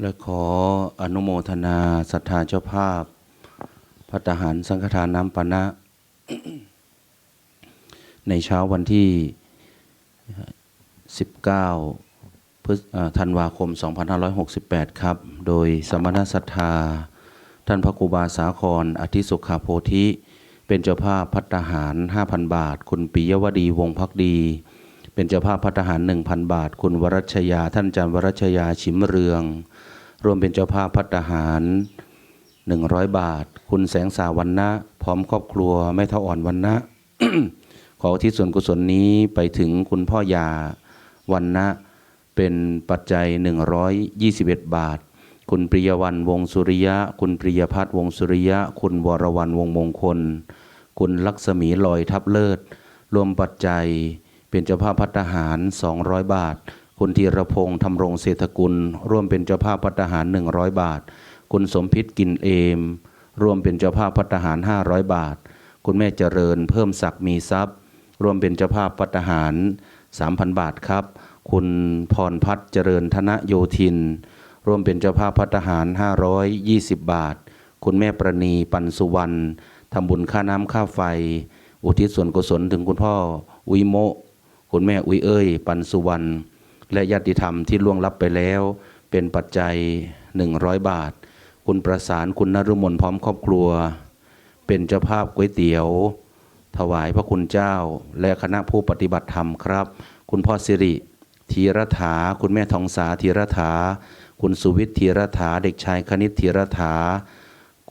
และขออนุโมทนาศรัทธาเจ้าภาพพัตหารสังฆทานน้ำปานะ ในเช้าวันที่ 19พธันวาคม 2568 ครับ โดยสมณศรัทธา ท่านพระครูบาสาครอธิสุขาโพธิ เป็นเจ้าภาพพัตหาร 5,000 บาท คุณปิยวดีวงพักดี เป็นเจ้าภาพพัตหาร 1,000 บาท คุณวรัชยา ท่านอาจารย์วรัชยาชิมเรือง รวมเป็นเจ้าภาพพัตตาหาร 100 บาท คุณแสงสาวันนะพร้อมครอบครัวแม่เท่าอ่อนวันนะขอที่ส่วนกุศลนี้ไปถึงคุณพ่อยาวันนะเป็นปัจจัย 121 บาท คุณปริยวันวงสุริยะ คุณปริยพัฒน์วงสุริยะ คุณวรวันวงมงคล คุณลักษมีลอยทับเลิศ รวมปัจจัยเป็นเจ้าภาพพัตตาหาร 200 บาท คุณธีรพงษ์ธรรงเศรษฐกุล ร่วมเป็นเจ้าภาพพัตตาหาร 100 บาท คุณสมพิษกินเอม ร่วมเป็นเจ้าภาพพัตตาหาร 500 บาท คุณแม่เจริญเพิ่มศักดิ์มีทรัพย์ ร่วมเป็นเจ้าภาพพัตตาหาร 3,000 บาทครับ คุณพรพัฒน์เจริญธนโยธิน ร่วมเป็นเจ้าภาพพัตตาหาร 520 บาท คุณแม่ประณีปันสุวรรณทำบุญค่าน้ำค่าไฟ อุทิศส่วนกุศลถึงคุณพ่อ อุยโม คุณแม่อุยเอ้ย ปันสุวรรณ และญาติธรรมที่ล่วงลับไปแล้ว เป็นปัจจัย 100 บาท คุณประสานคุณนรุมนพร้อมครอบครัว เป็นเจ้าภาพก๋วยเตี๋ยว ถวายพระคุณเจ้า และคณะผู้ปฏิบัติธรรมครับ คุณพ่อสิริธีรถา คุณแม่ทองสาธีรถา คุณสุวิทย์ธีรถา เด็กชายคณิตธีรถา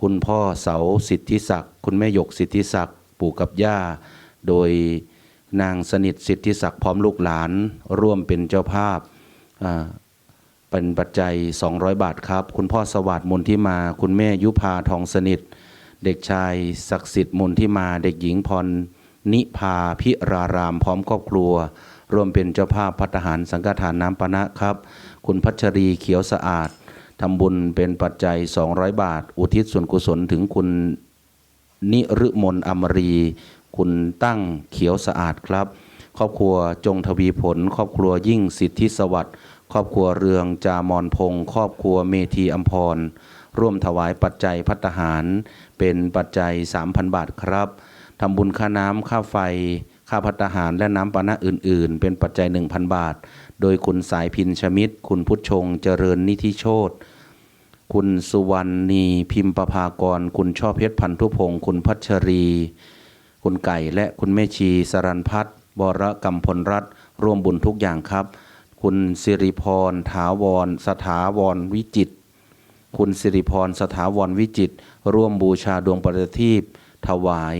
คุณพ่อเสาสิทธิศักดิ์ คุณแม่หยกสิทธิศักดิ์ ปู่กับย่า โดย นางสนิทสิทธิศักดิ์พร้อมลูกหลาน ร่วมเป็นเจ้าภาพเป็นปัจจัย 200 บาทครับ คุณพ่อสวัสดิ์มนทิมา คุณแม่ยุพาทองสนิท เด็กชายศักดิ์สิทธิ์มนทิมา เด็กหญิงพรนิพาพิรารามพร้อมครอบครัวรวมเป็นเจ้าภาพพัตตาหารสังฆทานน้ำปนะครับ คุณพัชรีเขียวสะอาดทำบุญเป็นปัจจัย 200 บาท อุทิศส่วนกุศลถึงคุณนิรุมนอมรี คุณตั้งเขียวสะอาดครับ ครอบครัวจงทวีผล ครอบครัวยิ่งสิทธิสวัสดิ์ครอบครัวเรืองจามอนพงศ์ครอบครัวเมธีอัมพร ร่วมถวายปัจจัยพัตตาหาร เป็นปัจจัย 3,000 บาทครับทำบุญค่าน้ำค่าไฟ ค่าพัตตาหารและน้ำปานะอื่น ๆ เป็นปัจจัย 1,000 บาท โดยคุณสายพินชมิตร คุณพุทธชงเจริญนิธิโชตคุณสุวรรณีพิมพ์ประภากร คุณช่อเพชรพันธุพงศ์คุณพัชรี คุณไก่และคุณแม่ชีสรันพัฒน์บรกำพลรัตร่วมบุญทุกอย่างครับ คุณสิริพร ถาวร สถาวรวิจิต คุณสิริพร สถาวรวิจิตรร่วมบูชาดวงประทีปถวาย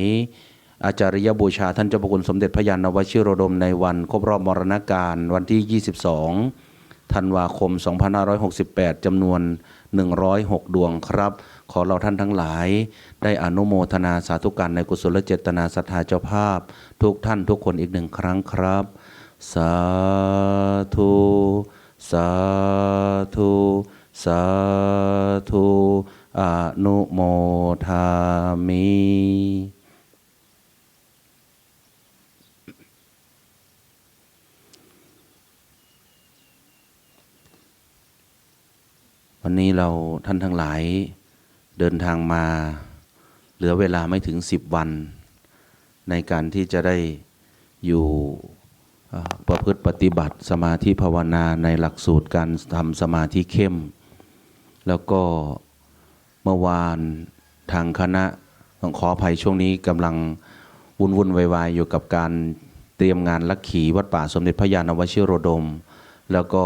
อาจาริยบูชาท่านเจ้าพระคุณสมเด็จพระยานนวชิโรดมในวัน ครบรอบมรณการวันที่ 22ธันวาคม 2568จำนวน 106 ดวงครับ ขอเราท่านทั้งหลาย ได้อนุโมทนาสาธุการในกุศลเจตนาศรัทธาเจ้าภาพ ทุกท่านทุกคนอีกหนึ่งครั้งครับ สาธุ สาธุ สาธุอนุโมทามิวันนี้เราท่านทั้งหลาย เดินทางมา เหลือเวลาไม่ถึงสิบวัน ในการที่จะได้อยู่เอ่อประพฤติปฏิบัติสมาธิภาวนาในหลักสูตรการทำสมาธิเข้ม แล้วก็เมื่อวานทางคณะต้องขออภัยช่วงนี้กำลังวุ่นวุ่นวายๆอยู่กับการเตรียมงานลักขีวัดป่าสมเด็จพระยาณวชิโรดม แล้วก็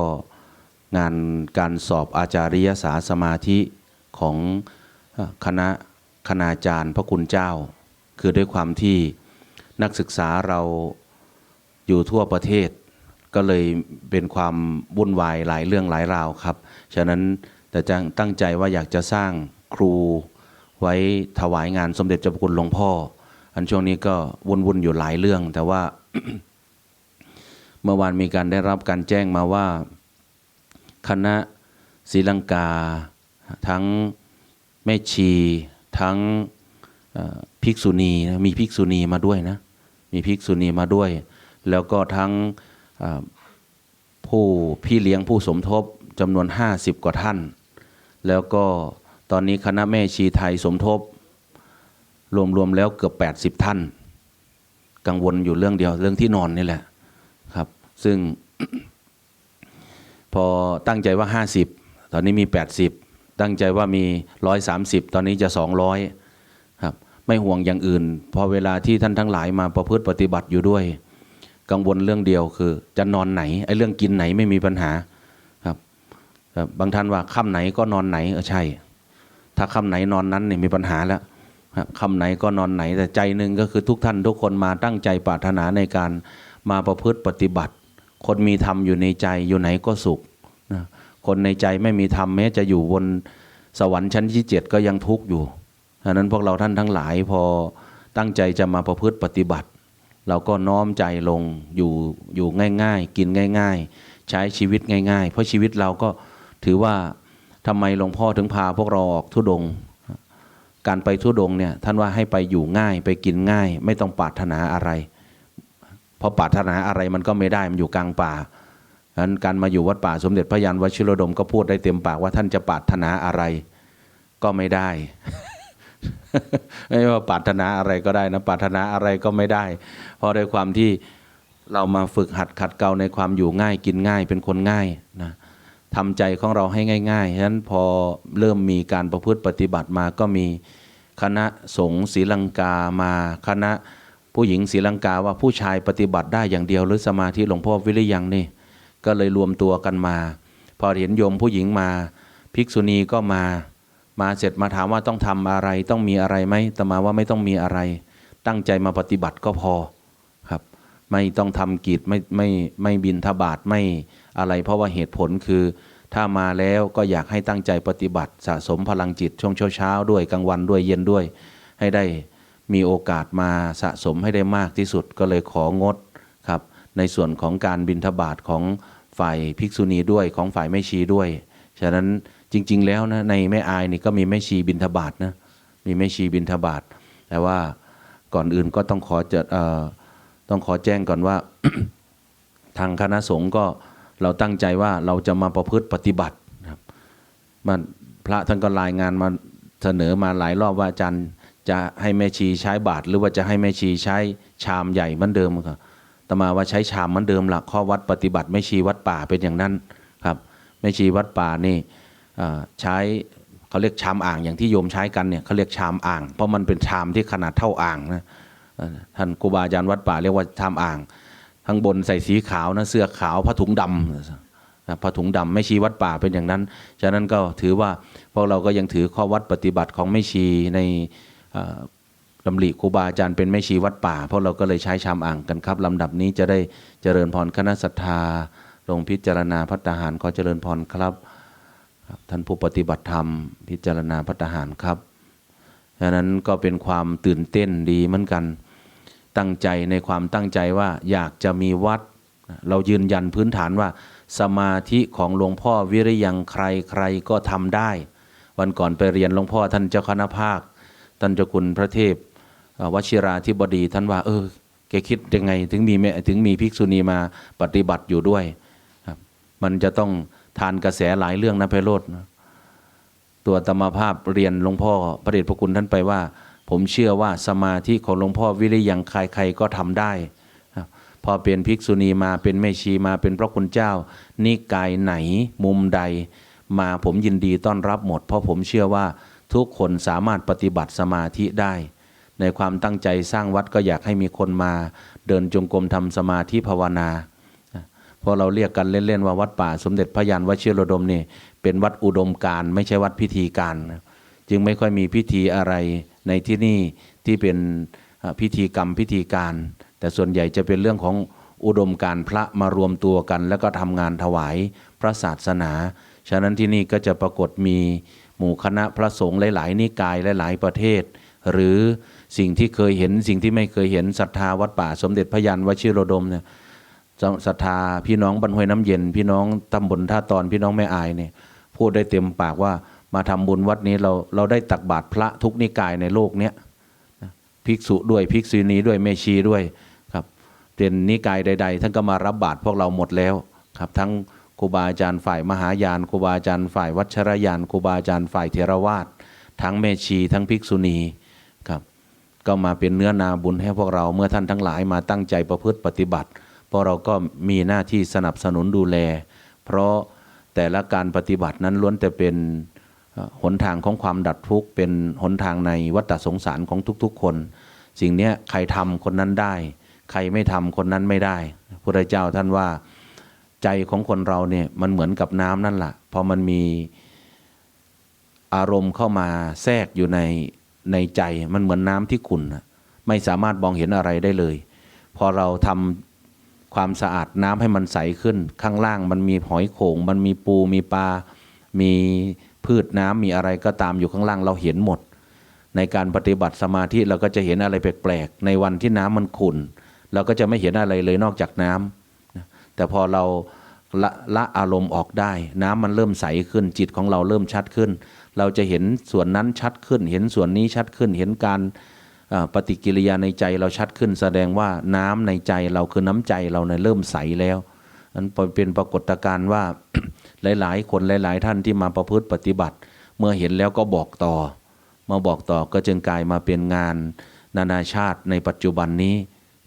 งานการสอบอาจาริยสาสมาธิของ คณะคณาจารย์พระคุณเจ้า คือด้วยความที่นักศึกษาเราอยู่ทั่วประเทศ ก็เลยเป็นความวุ่นวายหลายเรื่องหลายราวครับ ฉะนั้นแต่จะตั้งใจว่าอยากจะสร้างครูไว้ถวายงานสมเด็จเจ้าพระคุณหลวงพ่อ อันช่วงนี้ก็วุ่นๆอยู่หลายเรื่อง แต่ว่า เมื่อวานมีการได้รับการแจ้งมาว่า คณะศรีลังกาทั้ง แม่ชีทั้งภิกษุณีนะมีภิกษุณีมาด้วยนะมีภิกษุณีมาด้วย แล้วก็ทั้งผู้พี่เลี้ยงผู้สมทบจำนวน 50 กว่าท่าน แล้วก็ตอนนี้คณะแม่ชีไทยสมทบ รวมๆแล้วเกือบ 80 ท่าน กังวลอยู่เรื่องเดียวเรื่องที่นอนนี่แหละครับ ซึ่งพอตั้งใจว่า 50 ตอนนี้มี 80 ตั้งใจว่ามี 130 ตอนนี้จะ 200ครับไม่ห่วงอย่างอื่น พอเวลาที่ท่านทั้งหลายมาประพฤติปฏิบัติอยู่ด้วย กังวลเรื่องเดียวคือ จะนอนไหนไอ้เรื่องกินไหนไม่มีปัญหาครับบางท่านว่าค่ำไหนก็นอนไหนเออใช่ ถ้าค่ำไหนนอนนั้นเนี่ยมีปัญหาแล้วครับค่ำไหนก็นอนไหนแต่ใจหนึ่งก็คือทุกท่านทุกคนมาตั้งใจปรารถนาในการมาประพฤติปฏิบัติ คนมีธรรมอยู่ในใจอยู่ไหนก็สุข คนในใจไม่มีธรรมแม้จะอยู่บนสวรรค์ชั้นที่เจ็ดก็ยังทุกข์อยู่ดังนั้นพวกเราท่านทั้งหลายพอตั้งใจจะมาประพฤติปฏิบัติ เราก็น้อมใจลงอยู่อยู่ง่าย ๆ กินง่าย ๆ ใช้ชีวิตง่าย ๆ เพราะชีวิตเราก็ถือว่าทำไมหลวงพ่อถึงพาพวกเราออกทุดง การไปทุดงเนี่ยท่านว่าให้ไปอยู่ง่ายไปกินง่าย ไม่ต้องปรารถนาอะไร เพราะปรารถนาอะไรมันก็ไม่ได้มันอยู่กลางป่า นั้นการมาอยู่วัดป่าสมเด็จพระยานวชิรดมก็พูดได้เต็มปากว่าท่านจะปรารถนาอะไรก็ไม่ได้ ไม่ว่าปรารถนาอะไรก็ได้นะปรารถนาอะไรก็ไม่ได้ เพราะด้วยความที่เรามาฝึกหัดขัดเกลาในความอยู่ง่ายกินง่ายเป็นคนง่ายนะทำใจของเราให้ง่ายๆฉะนั้นพอเริ่มมีการประพฤติปฏิบัติมาก็มีคณะสงฆ์ศรีลังกามา คณะผู้หญิงศรีลังกาว่าผู้ชายปฏิบัติได้อย่างเดียวหรือสมาธิหลวงพ่อวิริยังนี่ ก็เลยรวมตัวกันมา พอเห็นโยมผู้หญิงมาภิกษุณีก็มา มาเสร็จมาถามว่าต้องทำอะไรต้องมีอะไรไหมแตมาว่าไม่ต้องมีอะไร ตั้งใจมาปฏิบัติก็พอครับ ไม่ต้องทำกิจไม่ไม่ไม่บินทบาทไม่อะไรเพราะว่าเหตุผลคือ ถ้ามาแล้วก็อยากให้ตั้งใจปฏิบัติ สะสมพลังจิตช่วงเช้าๆด้วยกลางวันด้วยเย็นด้วย ให้ได้มีโอกาสมาสะสมให้ได้มากที่สุดก็เลยของด ในส่วนของการบินทบาทของฝ่ายภิกษุณีด้วยของฝ่ายแม่ชีด้วย ฉะนั้นจริง ๆ แล้วนะในแม่อายนี่ก็มีแม่ชีบินทบาทนะมีแม่ชีบินทบาทแต่ว่าก่อนอื่นก็ต้องขอจะต้องขอแจ้งก่อนว่า ทางคณะสงฆ์ก็เราตั้งใจว่าเราจะมาประพฤติปฏิบัตินะครับมันพระท่านก็รายงานมาเสนอมาหลายรอบว่าอาจารย์จะให้แม่ชีใช้บาตรหรือว่าจะให้แม่ชีใช้ชามใหญ่เหมือนเดิมครับ ตมาว่าใช้ชามเหมือนเดิมหละข้อวัดปฏิบัติแม่ชีวัดป่าเป็นอย่างนั้นครับแม่ชีวัดป่านี่ใช้เขาเรียกชามอ่างอย่างที่โยมใช้กันเนี่ยเขาเรียกชามอ่าง เพราะมันเป็นชามที่ขนาดเท่าอ่างนะท่านครูบาอาจารย์วัดป่าเรียกว่าชามอ่างข้างบนใส่สีขาวนะเสื้อขาวผ้าถุงดำนะผ้าถุงดำไม่ชีวัดป่าเป็นอย่างนั้น ฉะนั้นก็ถือว่าพวกเราก็ยังถือข้อวัดปฏิบัติของไม่ชีใน ดำริครูบาอาจารย์เป็นไม่ชีวัดป่า เพราะเราก็เลยใช้ชามอ่างกันครับลำดับนี้จะได้เจริญพรคณะศรัทธา ลงพิจารณาพัฒหารขอเจริญพรครับท่านผู้ปฏิบัติธรรม พิจารณาพัฒหารครับฉะนั้นก็เป็นความตื่นเต้นดีเหมือนกัน ตั้งใจในความตั้งใจว่าอยากจะมีวัด เรายืนยันพื้นฐานว่า สมาธิของหลวงพ่อวิริยังใครใครก็ทำได้ วันก่อนไปเรียนหลวงพ่อท่านเจ้าคณะภาคท่านเจ้าคุณพระเทพ วชิราธิบดีท่านว่า เออแกคิดยังไง ถึงมีถึงมีภิกษุณีมาปฏิบัติอยู่ด้วยครับมันจะต้องทานกระแสหลายเรื่องนะไพโรธตัวธรรมภาพเรียนหลวงพ่อพระเดชพระคุณท่านไปว่า ผมเชื่อว่าสมาธิของหลวงพ่อวิริยังใครๆก็ทำได้พอเป็นภิกษุณีมาเป็นแม่ชีมาเป็นพระคุณเจ้า นิกายไหนมุมใด มาผมยินดีต้อนรับหมด เพราะผมเชื่อว่าทุกคนสามารถปฏิบัติสมาธิได้ ในความตั้งใจสร้างวัดก็อยากให้มีคนมา เดินจงกรมทำสมาธิภาวนาเพอเราเรียกกันเล่น ๆ ว่าวัดป่าสมเด็จพระยานวชิรดมนี่เป็นวัดอุดมการไม่ใช่วัดพิธีการ จึงไม่ค่อยมีพิธีอะไรในที่นี่ที่เป็นพิธีกรรมพิธีการ แต่ส่วนใหญ่จะเป็นเรื่องของอุดมการพระมารวมตัวกัน แล้วก็ทำงานถวายพระศาสนา ฉะนั้นที่นี่ก็จะปรากฏมีหมู่คณะพระสงฆ์หลาย ๆ นิกายหลาย ๆ ประเทศ หรือ สิ่งที่เคยเห็นสิ่งที่ไม่เคยเห็นศรัทธาวัดป่า สมเด็จพระยานวชิโรดมเนี่ยศรัทธาพี่น้องบรรห้วยน้ำเย็น พี่น้องตำบลท่าตอนพี่น้องแม่อายเนี่ยพูดได้เต็มปากว่ามาทำบุญวัดนี้เราเราได้ตักบาตรพระทุกนิกายในโลกเนี้ยภิกษุด้วยภิกษุณีด้วยเมชีด้วยครับเป็นนิกายใด ๆ ท่านก็มารับบาตรพวกเราหมดแล้วครับทั้งครูบาอาจารย์ฝ่ายมหายานครูบาอาจารย์ฝ่ายวัชรยานครูบาอาจารย์ฝ่ายเทรวาสทั้งแม่ชีทั้งภิกษุณีครับ ก็มาเป็นเนื้อนาบุญให้พวกเราเมื่อท่านทั้งหลายมาตั้งใจประพฤติปฏิบัติ เพราะเราก็มีหน้าที่สนับสนุนดูแล เพราะแต่ละการปฏิบัตินั้นล้วนแต่เป็นหนทางของความดับทุกข์เป็นหนทางในวัฏสงสารของทุกๆคน สิ่งนี้ใครทำคนนั้นได้ ใครไม่ทำคนนั้นไม่ได้พระเจ้าท่านว่าใจของคนเราเนี่ยมันเหมือนกับน้ำนั่นแหละพอมันมีอารมณ์เข้ามาแทรกอยู่ใน ในใจมันเหมือนน้ำที่ขุ่นไม่สามารถมองเห็นอะไรได้เลย พอเราทำความสะอาดน้ำให้มันใสขึ้น ข้างล่างมันมีหอยโขง มันมีปูมีปลา มีพืชน้ำมีอะไรก็ตามอยู่ข้างล่างเราเห็นหมด ในการปฏิบัติสมาธิเราก็จะเห็นอะไรแปลกๆ ในวันที่น้ำมันขุ่น เราก็จะไม่เห็นอะไรเลยนอกจากน้ำแต่พอเราละละอารมณ์ออกได้ น้ำมันเริ่มใสขึ้นจิตของเราเริ่มชัดขึ้น เราจะเห็นส่วนนั้นชัดขึ้น เห็นส่วนนี้ชัดขึ้น เห็นการปฏิกิริยาในใจเราชัดขึ้น แสดงว่าน้ำในใจเราคือน้ำใจเราเนี่ยเริ่มใสแล้วนั้นเป็นปรากฏการณ์ว่าหลายๆ คนหลาย ๆ ท่านที่มาประพฤติปฏิบัติ เมื่อเห็นแล้วก็บอกต่อ มาบอกต่อก็จึงกลายมาเป็นงานนานาชาติในปัจจุบันนี้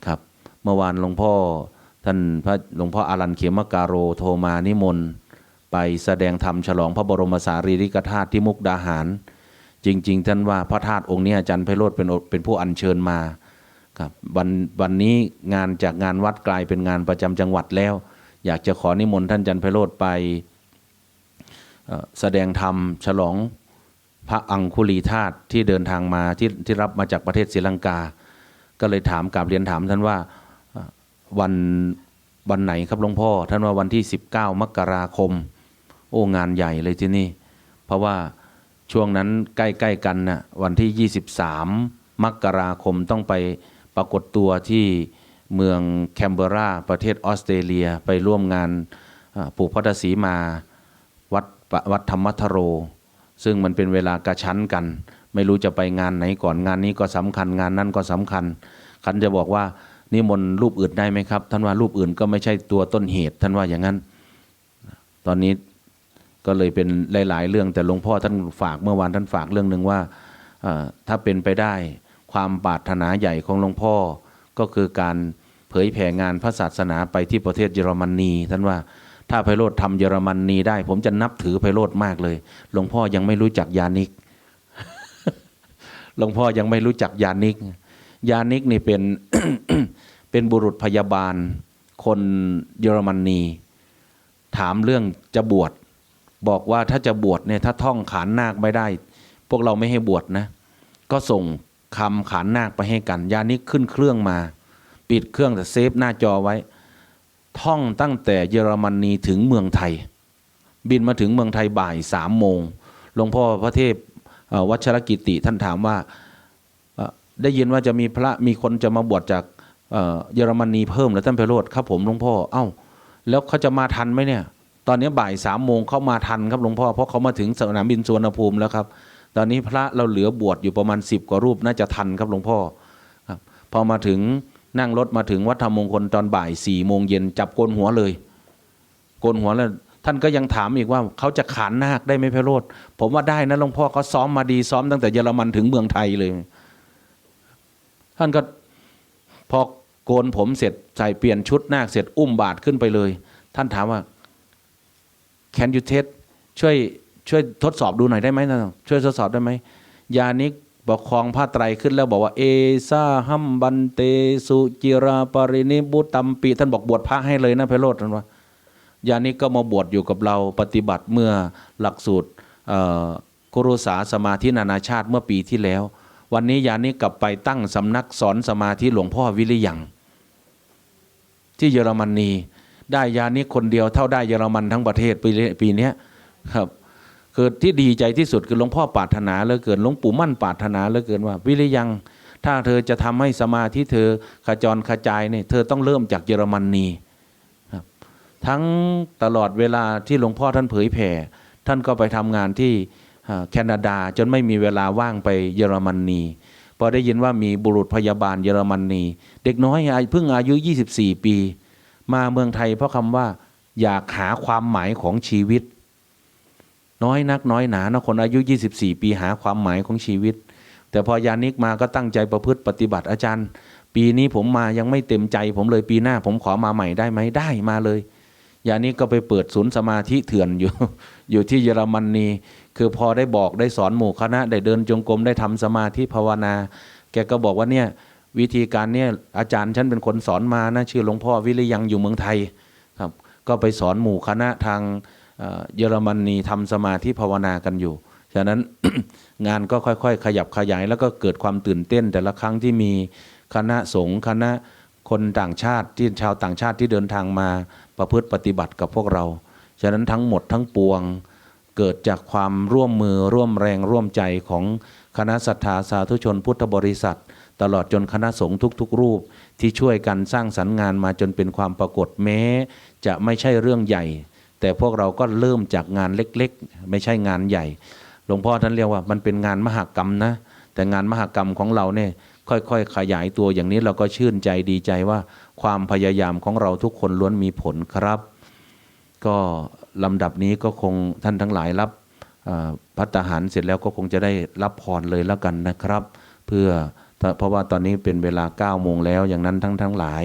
ครับ เมื่อวานหลวงพ่อท่านพระหลวงพ่ออารันเขมการโรโทรมานิมนต์ ไปแสดงธรรมฉลองพระบรมสารีริกธาตุที่มุกดาหาร จริง ๆ ท่านว่าพระธาตุองค์นี้อาจารย์ไพโรธเป็นเป็นผู้อัญเชิญมาครับวันวันนี้งานจากงานวัดกลายเป็นงานประจำจังหวัดแล้ว อยากจะขอนิมนต์ท่านอาจารย์ไพโรธไปแสดงธรรมฉลองพระอังคุลีธาตุที่เดินทางมาที่ที่รับมาจากประเทศศรีลังกา ก็เลยถามกลับเรียนถามท่านว่าวันวันไหนครับหลวงพ่อ ท่านว่าวันที่ 19 มกราคม โอ้งานใหญ่เลยที่นี่ เพราะว่าช่วงนั้นใกล้ๆกันนะ่ะวันที่ 23 มกราคมต้องไปปรากฏตัวที่เมืองแคนเบราประเทศออสเตรเลียไปร่วมงานปลูกพัทสีมาวัดวัดธรรมทโร ซึ่งมันเป็นเวลากระชั้นกัน ไม่รู้จะไปงานไหนก่อนงานนี้ก็สำคัญงานนั้นก็สำคัญ คันจะบอกว่านิมนต์รูปอื่นได้ไหมครับท่านว่ารูปอื่นก็ไม่ใช่ตัวต้นเหตุท่านว่าอย่างนั้น ตอนนี้ ก็เลยเป็นหลาย ๆ เรื่องแต่หลวงพ่อท่านฝากเมื่อวานท่านฝากเรื่องหนึ่งว่าถ้าเป็นไปได้ความปรารถนาใหญ่ของหลวงพ่อ ก็คือการเผยแผ่งานพระศาสนาไปที่ประเทศเยอรมนีท่านว่าถ้าไพโรธทำเยอรมนีได้ ผมจะนับถือไพโรธมากเลย หลวงพ่อยังไม่รู้จักยานิก หลวงพ่อยังไม่รู้จักยานิก ยานิกนี่เป็นเป็นบุรุษพยาบาล คนเยอรมนีถามเรื่องจะบวช บอกว่าถ้าจะบวชเนี่ยถ้าท่องขานนาคไม่ได้ พวกเราไม่ให้บวชนะ ก็ส่งคำขานนาคไปให้กันยานิกขึ้นเครื่องมา ปิดเครื่องแต่เซฟหน้าจอไว้ ท่องตั้งแต่เยอรมนีถึงเมืองไทย บินมาถึงเมืองไทยบ่ายสามโมงหลวงพ่อพระเทพวัชรกิติท่านถามว่าได้ยินว่าจะมีพระมีคนจะมาบวชจากเยอรมนีเพิ่มแล้วท่านไพโรธครับผมหลวงพ่อเอ้า แล้วเขาจะมาทันไหมเนี่ย ตอนนี้บ่ายสามโมงเขามาทันครับหลวงพ่อเพราะเขามาถึงสนามบินสุวรรณภูมิแล้วครับ ตอนนี้พระเราเหลือบวชอยู่ประมาณสิบกว่ารูปน่าจะทันครับหลวงพ่อครับพอมาถึงนั่งรถมาถึงวัดธรรมมงคลตอนบ่ายสี่โมงเย็นจับโกนหัวเลยโกนหัวแล้วท่านก็ยังถามอีกว่าเขาจะขานนาคได้ไหมพระโรธผมว่าได้นะหลวงพ่อเขาซ้อมมาดีซ้อมตั้งแต่เยอรมันถึงเมืองไทยเลย ท่านก็พอโกนผมเสร็จใส่เปลี่ยนชุดนาคเสร็จอุ้มบาทขึ้นไปเลย ท่านถามว่า can you test ช่วยช่วยทดสอบดูหน่อยได้ไหมนะช่วยทดสอบได้ไหมยานิกบอกคลองผ้าไตรขึ้นแล้วบอกว่า เอซาหัมบันเตสุจิราปรินิบุตัมปีท่านบอกบวชพระให้เลยนะเพโรธท่านว่ายานิกก็มาบวชอยู่กับเราปฏิบัติเมื่อหลักสูตรเอ่อกุรุสาสมาธินานาชาติเมื่อปีที่แล้ว วันนี้ยานิกกลับไปตั้งสำนักสอนสมาธิหลวงพ่อวิริยังที่เยอรมนี ได้ยานิกคนเดียวเท่าได้เยอรมันทั้งประเทศปีปีนี้ครับคือที่ดีใจที่สุดคือหลวงพ่อปรารถนาเหลือเกินหลวงปู่มั่นปรารถนาเหลือเกินว่า วิริยัง ถ้าเธอจะทำให้สมาธิเธอขจรขจายเนี่ยเธอต้องเริ่มจากเยอรมนีครับ ทั้งตลอดเวลาที่หลวงพ่อท่านเผยแผ่ ท่านก็ไปทำงานที่แคนาดาจนไม่มีเวลาว่างไปเยอรมนีพอได้ยินว่ามีบุรุษพยาบาลเยอรมนีเด็กน้อยเพิ่งอายุ 24 ปี มาเมืองไทยเพราะคำว่า อยากหาความหมายของชีวิต น้อยนักน้อยหนานะคนอายุ 24 ปีหาความหมายของชีวิต แต่พอยานิกมาก็ตั้งใจประพฤติปฏิบัติอาจารย์ ปีนี้ผมมายังไม่เต็มใจ ผมเลยปีหน้า ผมขอมาใหม่ได้ไหมได้มาเลยยานิกก็ไปเปิดศูนย์สมาธิเถื่อนอยู่ อยู่ที่เยอรมนีคือพอได้บอกได้สอนหมู่คณะ ได้เดินจงกรมได้ทำสมาธิภาวนา แกก็บอกว่าเนี่ย วิธีการเนี่ยอาจารย์ฉันเป็นคนสอนมานะชื่อหลวงพ่อวิริยังอยู่เมืองไทยครับก็ไปสอนหมู่คณะทางเยอรมนีทำสมาธิภาวนากันอยู่ ฉะนั้นงานก็ค่อยๆ ขยับขยายแล้วก็เกิดความตื่นเต้น แต่ละครั้งที่มีคณะสงฆ์คณะคนต่างชาติที่ชาวต่างชาติที่เดินทางมาประพฤติปฏิบัติกับพวกเรา ฉะนั้นทั้งหมดทั้งปวงเกิดจากความร่วมมือร่วมแรงร่วมใจของคณะศรัทธาสาธุชนพุทธบริษัท ตลอดจนคณะสงฆ์ทุกๆ รูป ที่ช่วยกันสร้างสรรค์งานมาจนเป็นความปรากฏแม้ จะไม่ใช่เรื่องใหญ่ แต่พวกเราก็เริ่มจากงานเล็กๆ ไม่ใช่งานใหญ่ หลวงพ่อท่านเรียกว่ามันเป็นงานมหกรรมนะ แต่งานมหกรรมของเราเนี่ยค่อยๆ ขยายตัวอย่างนี้เราก็ชื่นใจดีใจว่า ความพยายามของเราทุกคนล้วนมีผลครับ ก็ลำดับนี้ก็คงท่านทั้งหลายรับพัตตาหารเสร็จแล้วก็คงจะได้รับพรเลยแล้วกันนะครับ เพื่อ เพราะว่าตอนนี้เป็นเวลา9โมงแล้วอย่างนั้นทั้งทั้งหลาย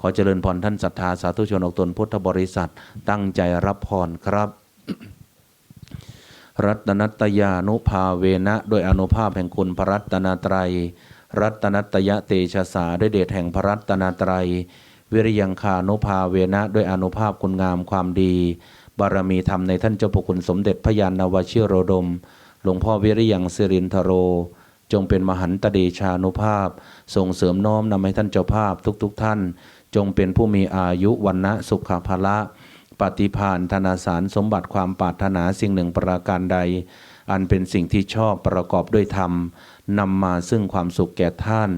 ขอเจริญพรท่านศรัทธาสาธุชนอกตนพุทธบริษัท ตั้งใจรับพรครับ รัตนัตยานุภาเวนะด้วยอนุภาพแห่งคุณพระรัตนตรัย รัตนัตยะเตชะสาด้วยเดชแห่งพระรัตนตรัย วิริยังคานุภาเวนะด้วยอนุภาพคุณงามความดี บารมีธรรมในท่านเจ้าพระคุณสมเด็จพระยานนวชิโรดม หลวงพ่อวิริยังสิรินทโร จงเป็นมหันตเดชานุภาพ ส่งเสริมน้อมนำให้ท่านเจ้าภาพทุกๆทท่าน จงเป็นผู้มีอายุวันนะสุขภาละ ปฏิพานธนาสารสมบัติความปรารถนาสิ่งหนึ่งประการใด อันเป็นสิ่งที่ชอบประกอบด้วยธรรมนำมาซึ่งความสุขแก่ท่าน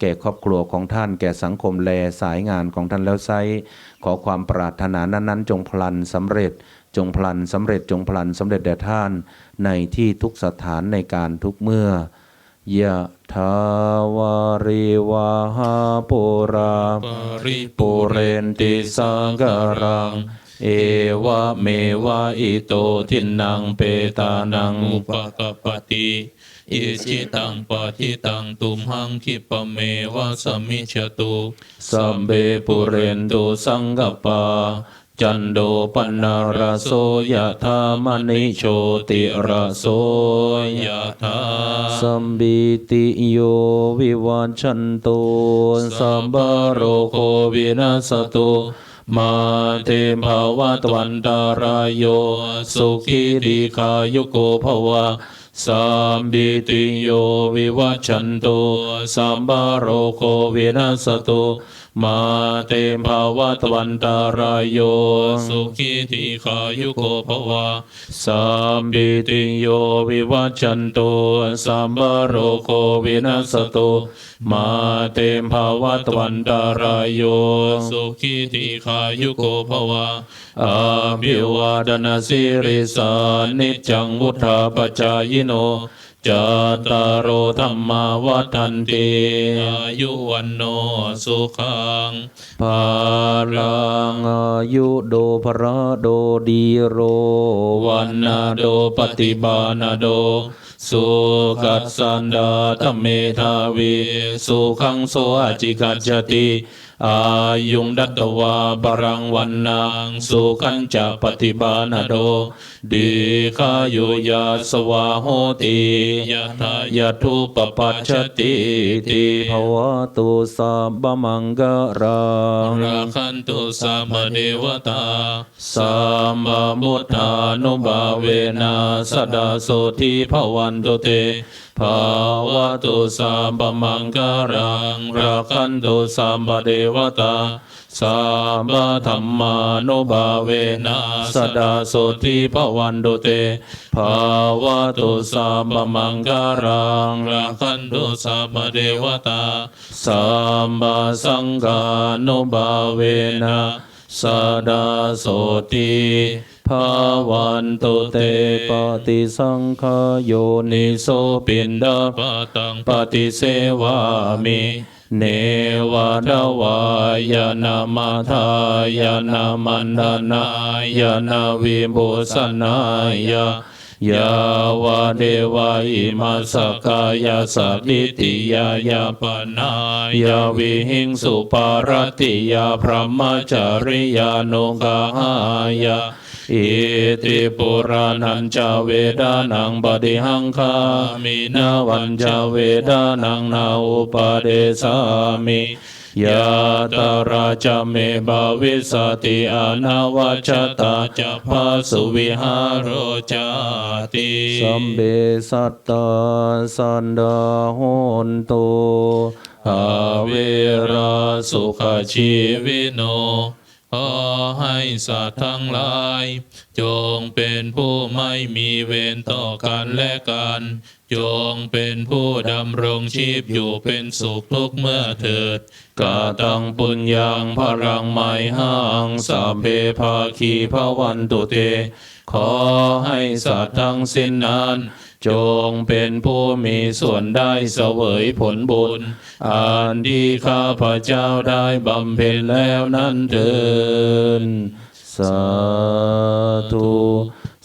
แก่ครอบครัวของท่าน แก่สังคมแลสายงานของท่านแล้วไซขอความปรารถนานั้นๆ จงพลันสำเร็จจงพลันสำเร็จจงพลันสำเร็จแด่ท่าน ในที่ทุกสถานในการทุกเมื่อ ยะทาวาริวาหาปุราปริปุเรนติสังกรัง เอวะเมวะอิโตทินังเปตานังอุปกปปติอิจิตังปฏิตังตุมหังคิปะเมวะสมมิจฉตุสัมเบปุเรนตุสังกปา จันโดปนารโสยะธามณิโชติราโสยะถาสัมบิติโยวิวัชชันตุสัมบโรโควินาสตุมาเตภาวะตวันตารายโยสุขีดีคายุโกภวะสัมบิติโยวิวัชชันตุสัมบโรโควินาสตุมาเตภาวะตวันตารายโยสุขีทีขายุโกภวะสัมปิติโยวิวัชชันโตสัมบโรโควินัสตุมาเตมภาวะตวันตารายโยสุขีทีขายุโกภวะอาภิวาดนาสิริสานิจจังวุธาปจายโน จาตารโอธรรมาวัฏันติอายุวันโนสุขังภาลังอายุโดภระโดดีโรวันนาโดปฏิบานาโดสุกัสสันดาธเมทาวีสุขังโสอจิกัจจติ อายุงดัตตวาบรังวันนางสุขันจะปฏิบานาโดดีคายุยาสวาโหติยะถายะทุปปัจชติติภวตุสัพพมังกรังราคันตุสามเดวตาสัมมามุทธานุบาเวนะสดาโสทิภวันตุเต ภาวะตุสัมปมังการังราคันตุสัมปเดวตาสัมปธรรมานุบาเวนะสดาโสทิภวันตุเตภาวะตุสัมปมังการังราคันตุสามปเดวตาสัมมาสังกานุบาเวนะสดาโสติ ภาวันตุเตปฏิสังขโยนิโสปินดาปะตังปฏิเสวามิเนวะดาวายนามาทายนามันดานายนาวิบุสนาย ยาวะเดวะอิมาสกายาสัพพิติยายาปนายาวิหิงสุปารติยาพระมจริยานุกาหายาอิติปุรานันจเวดานังบดิหังคามินาวันจเวดานังนาอุปเดสามิ ยาตาราจเมบาวิสติอนาวชตาจะพาสุวิหารโรจาติสัมเบสัตตาสันดาโหนตุอาเวราสุขชีวิโนขอให้สัตว์ทั้งหลาย จงเป็นผู้ไม่มีเวรต่อกันและกัน จงเป็นผู้ดำรงชีพอยู่เป็นสุขทุกเมื่อเถิด กาตังปุญญังพรังไมหังสัพเพภาคีพวันตุเต ขอให้สัตว์ทั้งสิ้นนั้นจงเป็นผู้มีส่วนได้เสวยผลบุญ อันที่ข้าพระเจ้าได้บำเพ็ญแล้วนั้นเถินสาธุ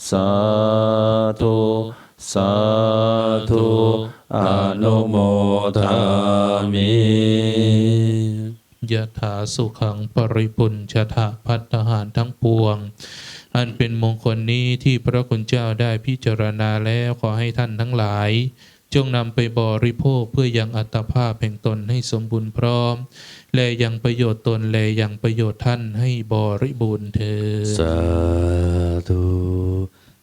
สาธุ สาธุ อนุโมทามิ ยะถาสุขังปริปุญชะถาพัฒหารทั้งปวง อันเป็นมงคลนี้ที่พระคุณเจ้าได้พิจารณาแล้วขอให้ท่านทั้งหลาย จงนำไปบริโภคเพื่อยังอัตภาพแห่งตนให้สมบูรณ์พร้อม และยังประโยชน์ตนและยังประโยชน์ท่านให้บริบูรณ์เถิดสาธุ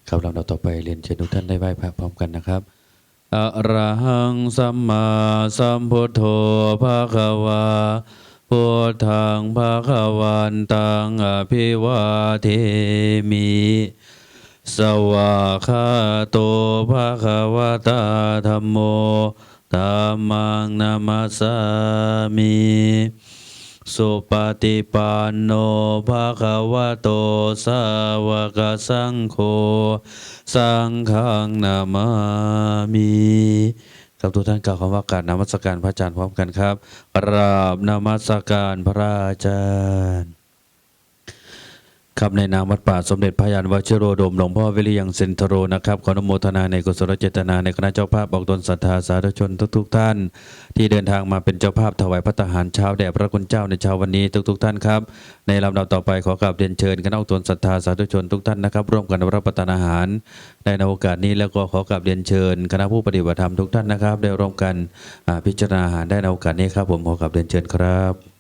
ครับลำดับต่อไปเรียนเชิญทุกท่านได้ไหว้พระพร้อมกันนะครับอะระหังสัมมาสัมพุทโธภะคะวา พุทธังภะควันตังอภิวาเทมิสวากขาโตภะควะตาธัมโมธัมมังนามัสามิสุปฏิปันโนภะควโตสาวกสังโฆสังฆังนามามิ ครับทุกท่านกล่าวคำว่าการนมัสการพระอาจารย์พร้อมกันครับกราบนมัสการพระอาจารย์ ครับในนามวัดป่าสมเด็จพระยานวชิโรดมหลวงพ่อวิริยังเซนทโรนะครับขออนุโมทนาในกุศลเจตนาในคณะเจ้าภาพออกตนศรัทธาสาธุชนทุกๆท่าน ที่เดินทางมาเป็นเจ้าภาพถวายพระทหารเช้าแด่พระคุณเจ้าในเช้าวันนี้ทุกๆท่านครับในลำดับต่อไปขอกราบเรียนเชิญคณะออกตนศรัทธาสาธุชนทุกท่านนะครับร่วมกันรับประทานอาหารในโอกาสนี้แล้วก็ขอกราบเรียนเชิญ คณะผู้ปฏิบัติธรรมทุกท่านนะครับ ได้ร่วมกันอ่าพิจารณาอาหารได้ในโอกาสนี้ครับผมขอกราบเรียนเชิญครับ